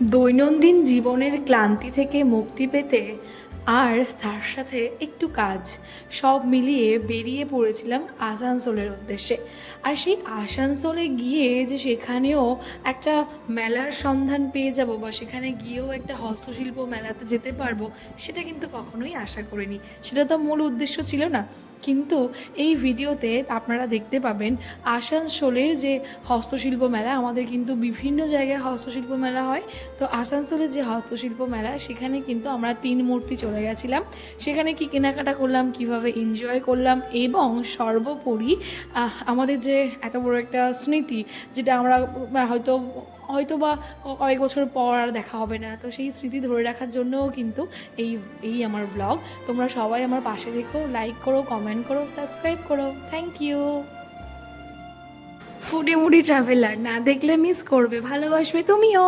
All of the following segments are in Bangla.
দৈনন্দিন জীবনের ক্লান্তি থেকে মুক্তি পেতে আর তার সাথে একটু কাজ, সব মিলিয়ে বেরিয়ে পড়েছিলাম আসানসোলের উদ্দেশ্যে। আর সেই আসানসোলে গিয়ে যে সেখানেও একটা মেলার সন্ধান পেয়ে যাব বা সেখানে গিয়েও একটা হস্তশিল্প মেলাতে যেতে পারব, সেটা কিন্তু কখনোই আশা করিনি। সেটা তো মূল উদ্দেশ্য ছিল না। কিন্তু এই ভিডিওতে আপনারা দেখতে পাবেন আসানসোলের যে হস্তশিল্প মেলা, আমাদের কিন্তু বিভিন্ন জায়গায় হস্তশিল্প মেলা হয়। তো আসানসোলের যে হস্তশিল্প মেলা, সেখানে কিন্তু আমরা তিন মূর্তি চলে গেছিলাম। সেখানে কি কেনাকাটা করলাম, কীভাবে এনজয় করলাম এবং সর্বোপরি আমাদের যে এত বড় একটা স্মৃতি, যেটা আমরা, হয়তো হয়তো বা কয়েক বছর পর আর দেখা হবে না। তো সেই স্মৃতি ধরে রাখার জন্যও কিন্তু এই এই আমার ব্লগ তোমরা সবাই আমার পাশে থেকো লাইক করো কমেন্ট করো সাবস্ক্রাইব করো। Thank you foodie moody traveller না দেখলে মিস করবে, ভালোবাসবে তুমিও।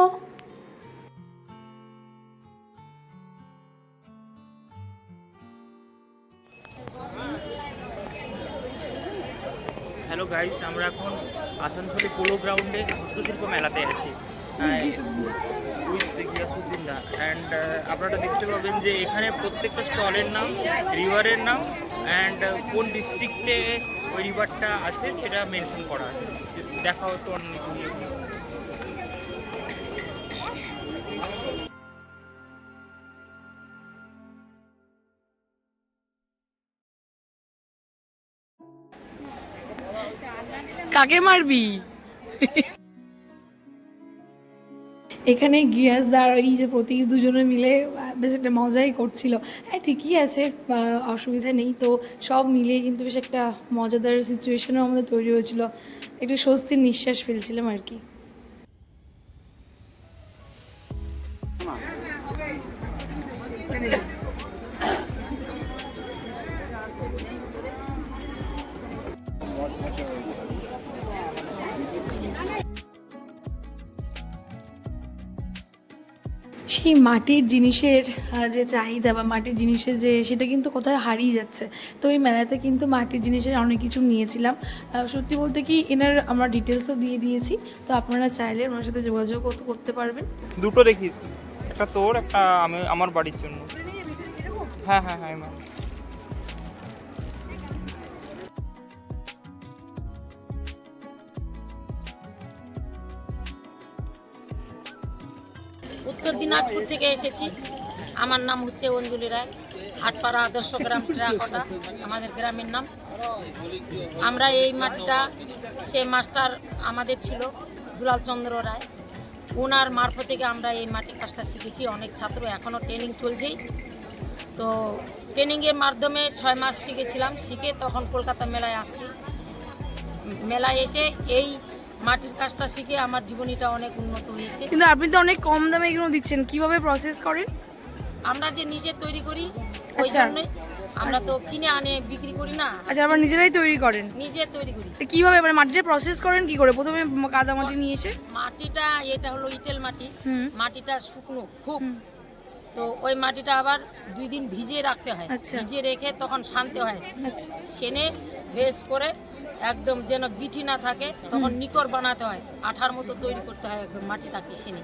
হ্যালো গাইস আমরা এখন আসানসোলে পোলো গ্রাউন্ডে হস্তশিল্প মেলাতে আছি উইথ গিয়াসুদ্দিন দা অ্যান্ড আপনারা দেখতে পাবেন যে এখানে প্রত্যেকটা স্টলের নাম রিভারের নাম অ্যান্ড কোন ডিস্ট্রিক্টে ওই রিভারটা আছে সেটা মেনশন করা আছে। দেখা হতো অনেক কাকে মারবি? এখানে গিয়াস দার এই যে প্রতীক দুজনে মিলে, বেশ একটা মজাই করছিল। হ্যাঁ ঠিকই আছে অসুবিধা নেই তো, সব মিলিয়ে কিন্তু বেশ একটা মজাদার সিচুয়েশনও আমাদের তৈরি হয়েছিল। একটু স্বস্তির নিঃশ্বাস ফেলছিলাম আর কি। সেই মাটির জিনিসের যে চাহিদা বা মাটির জিনিসের যে, সেটা কিন্তু কোথায় হারিয়ে যাচ্ছে। তো এই মেলাতে কিন্তু মাটির জিনিসের অনেক কিছু নিয়েছিলাম। সত্যি বলতে কি, এনার আমরা ডিটেলসও দিয়ে দিয়েছি। তো আপনারা চাইলে ওনার সাথে যোগাযোগ করতে- পারবেন। দুটো দেখিস। একটা তোর, একটা আমি, আমার বাড়ির জন্য। হ্যাঁ হ্যাঁ হ্যাঁ উত্তর দিনাজপুর থেকে এসেছি। আমার নাম হচ্ছে অঞ্জলি রায়, হাটপাড়া আদর্শ গ্রাম ট্রাকটা আমাদের গ্রামের নাম। আমরা এই মাটিটা সে মাস্টার আমাদের ছিল দুলাল চন্দ্র রায়। ওনার মারফত থেকে আমরা এই মাটি কাজটা শিখেছি। অনেক ছাত্র এখনও ট্রেনিং চলছেই। তো ট্রেনিংয়ের মাধ্যমে ছয় মাস শিখেছিলাম। শিখে তখন কলকাতা মেলায় আসছি। মেলায় এসে এই মাটির কাজটা শিখে আমার জীবনীটা অনেক উন্নত হয়েছে। কিন্তু আপনি তো অনেক কম দামে এগুলো দিচ্ছেন কীভাবে প্রসেস করেন? আমরা যে নিজে তৈরি করি ওই জন্য আমরা তো কিনে আনে বিক্রি করি না। আচ্ছা আবার নিজেরাই তৈরি করেন? নিজে তৈরি করি। তো কীভাবে মানে মাটিটা প্রসেস করেন কি করে? প্রথমে কাদা মাটি নিয়ে এসে? মাটিটা এটা হলো ইটেল মাটি। মাটিটা শুকনো খুব। তো ওই মাটিটা আবার দুই দিন ভিজিয়ে রাখতে হয়। আচ্ছা। ভিজিয়ে রেখে তখন শানতে হয়। আচ্ছা। সেনে বেশ করে একদম যেন গিঠি না থাকে তখন নিকর বানাতে হয়। আঠার মতো তৈরি করতে হয় একদম মাটিটাকে সেনে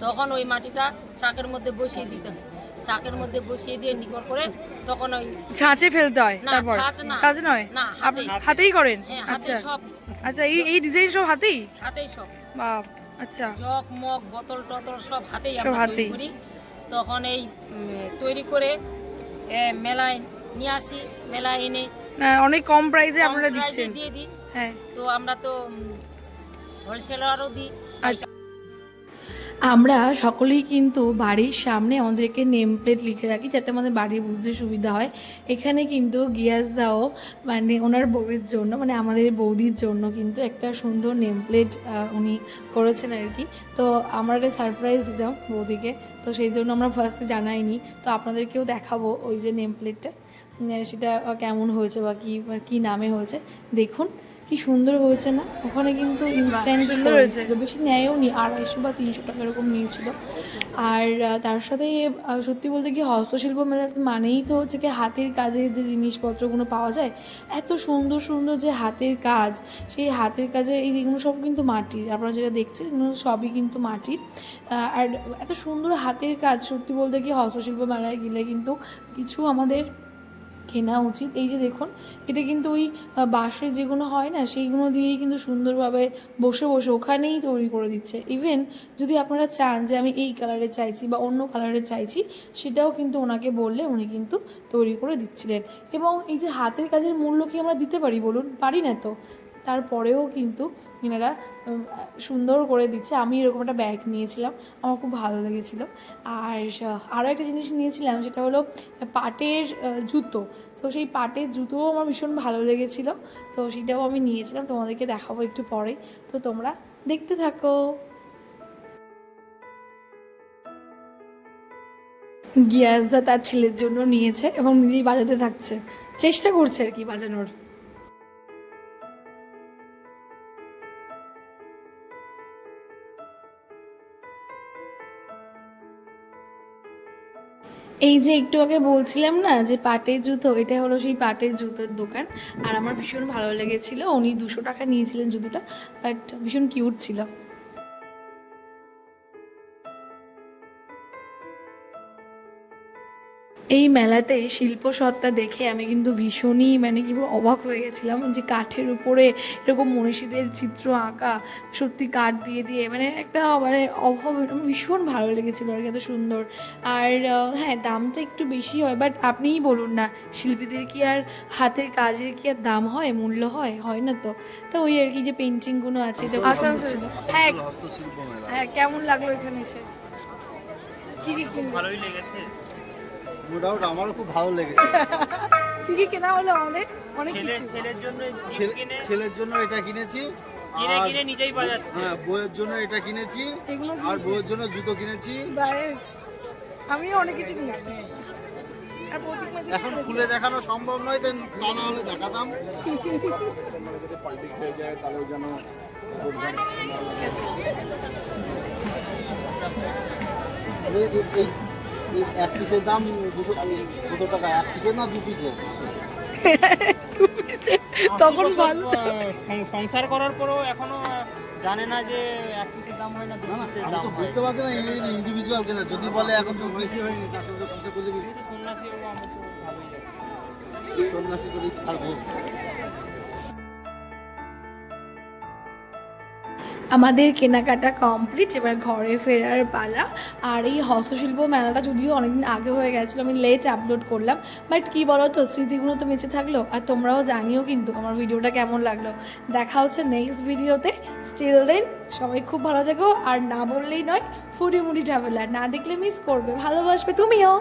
তখন ওই মাটিটা চাকের মধ্যে বসিয়ে দিতে হয়। চাকের মধ্যে বসিয়ে দিয়ে নিকর করে তখন ওই ছাঁচে ফেলতে হয় না, তারপর? ছাঁচ। নয়? না, হাতেই। করেন? হ্যাঁ আচ্ছা। সব। আচ্ছা এই এই ডিজাইন সব হাতেই? হাতেই সব। বাপ আচ্ছা। জগ মগ বোতল টতল সব হাতেই সব আমরা তৈরি। করি। তখন এই তৈরি করে মেলায় নিয়ে আসি মেলায় এনে অনেক কম প্রাইসে আপনারা দিচ্ছেন। দিয়ে দিই। হ্যাঁ। তো আমরা তো হোলসেলারও দিই। আচ্ছা। আমরা সকলেই কিন্তু বাড়ির সামনে আমাদেরকে নেম প্লেট লিখে রাখি যাতে আমাদের বাড়ি বুঝতে সুবিধা হয়। এখানে কিন্তু গিয়াস দাও মানে ওনার বউয়ের জন্য মানে আমাদের বৌদির জন্য কিন্তু একটা সুন্দর নেম প্লেট উনি করেছেন আর কি তো আমরা একটা সারপ্রাইজ দিতাম বৌদিকে, তো সেই জন্য আমরা ফার্স্টে জানাইনি। তো আপনাদেরকেও দেখাবো ওই যে নেম প্লেটটা সেটা কেমন হয়েছে বা কী কী নামে হয়েছে। দেখুন কি সুন্দর হয়েছে না? ওখানে কিন্তু ইনস্ট্যান্ট সুন্দর হয়েছে। ছিল। বেশি নেয়ও নি আড়াইশো বা তিনশো টাকা এরকম নিয়েছিল। আর তার সাথে সত্যি বলতে কি হস্তশিল্প মেলা মানেই তো হচ্ছে কি হাতের কাজের যে জিনিসপত্রগুলো পাওয়া যায় এত সুন্দর সুন্দর যে হাতের কাজ সেই হাতের কাজে এই যেগুলো সব কিন্তু মাটির আপনারা যেটা দেখছেন এগুলো সবই কিন্তু মাটির। আর এত সুন্দর হাতের কাজ সত্যি বলতে কি হস্তশিল্প মেলায় গেলে কিন্তু কিছু আমাদের কেনা উচিত। এই যে দেখুন, এটা কিন্তু ওই বাঁশের যেগুলো হয় না, সেইগুলো দিয়েই কিন্তু সুন্দরভাবে বসে বসে ওখানেই তৈরি করে দিচ্ছে। ইভেন যদি আপনারা চান যে আমি এই কালারে চাইছি বা অন্য কালারে চাইছি, সেটাও কিন্তু ওনাকে বললে উনি কিন্তু তৈরি করে দিচ্ছিলেন। এবং এই যে হাতের কাজের মূল্য কি আমরা দিতে পারি বলুন? পারি না তো। তারপরেও কিন্তু এনারা সুন্দর করে দিচ্ছে। আমি এরকম একটা ব্যাগ নিয়েছিলাম, আমার খুব ভালো লেগেছিলো। আর আরও একটা জিনিস নিয়েছিলাম, সেটা হলো পাটের জুতো। তো সেই পাটের জুতোও আমার ভীষণ ভালো লেগেছিলো। তো সেটাও আমি নিয়েছিলাম, তোমাদেরকে দেখাবো একটু পরে। তো তোমরা দেখতে থাকো। গিয়াসদা তার ছেলের জন্য নিয়েছে এবং নিজেই বাজাতে থাকছে। চেষ্টা করছে আর কি বাজানোর। এই যে একটু আগে বলছিলাম না যে পাটের জুতো, এটা হলো সেই পাটের জুতোর দোকান। আর আমার ভীষণ ভালো লেগেছিল। উনি দুশো টাকা নিয়েছিলেন জুতোটা, বাট ভীষণ কিউট ছিল। এই মেলাতে শিল্প সত্তা দেখে আমি কিন্তু ভীষণই মানে কি অবাক হয়ে গেছিলাম যে কাঠের উপরে এরকম মনীষীদের চিত্র আঁকা সত্যি কাঠ দিয়ে দিয়ে মানে একটা মানে অভাব ভীষণ ভালো লেগেছিলো আর কি এত সুন্দর। আর হ্যাঁ দামটা একটু বেশি হয় বাট আপনিই বলুন না শিল্পীদের কি আর হাতের কাজের কি আর দাম হয় মূল্য হয়? হয় না তো। তো ওই আর কি যে পেন্টিংগুলো আছে এটা হ্যাঁ হ্যাঁ কেমন লাগল এখানে এসে? কি ভালোই লেগেছে। ডাউট আমারও খুব ভালো লেগেছে। কি কি কেনা হলো আমাদের অনেক কিছু। ছেলের জন্য ছেলে- ছেলের জন্য এটা কিনেছি কিনে আর নিজেই বাজাচ্ছে। হ্যাঁ বইয়ের জন্য এটা কিনেছি আর। বইয়ের জন্য জুতো কিনেছি। ব্যাস আমিও অনেক কিছু কিনেছি। এখন খুলে দেখানো সম্ভব নয় তাই তা না হলে দেখাতাম। এই এক পিসের দাম দুশো দুশো টাকা এক পিসের না দু পিসের? তখন ভালো সংসার করার পরেও এখনও জানে না যে এক পিসের দাম হয় না দু পিসের দাম হয়। বুঝতে পারছি না ইন্ডিভিজুয়াল কেনা যদি বলে এখন দু পিস হয়নি তার সঙ্গে সংসার করলে তো সন্ন্যাসী হব আমি তো ভালোই সন্ন্যাসী করে ছাড়বো। আমাদের কেনাকাটা কমপ্লিট এবার ঘরে ফেরার পালা। আর এই হস্তশিল্প মেলাটা যদিও অনেকদিন আগে হয়ে গেছিল, আমি লেট আপলোড করলাম। বাট কী বলো তো স্মৃতিগুলো তো বেঁচে থাকল, আর তোমরাও জানিও কিন্তু আমার ভিডিওটা কেমন লাগল। দেখা হচ্ছে নেক্সট ভিডিওতে। স্টিল দেন সবাই খুব ভালো থেকো, আর না বললেই নয় ফুডি মুডি ট্রাভেলার না দেখলে মিস করবে, ভালোবাসবে তুমিও।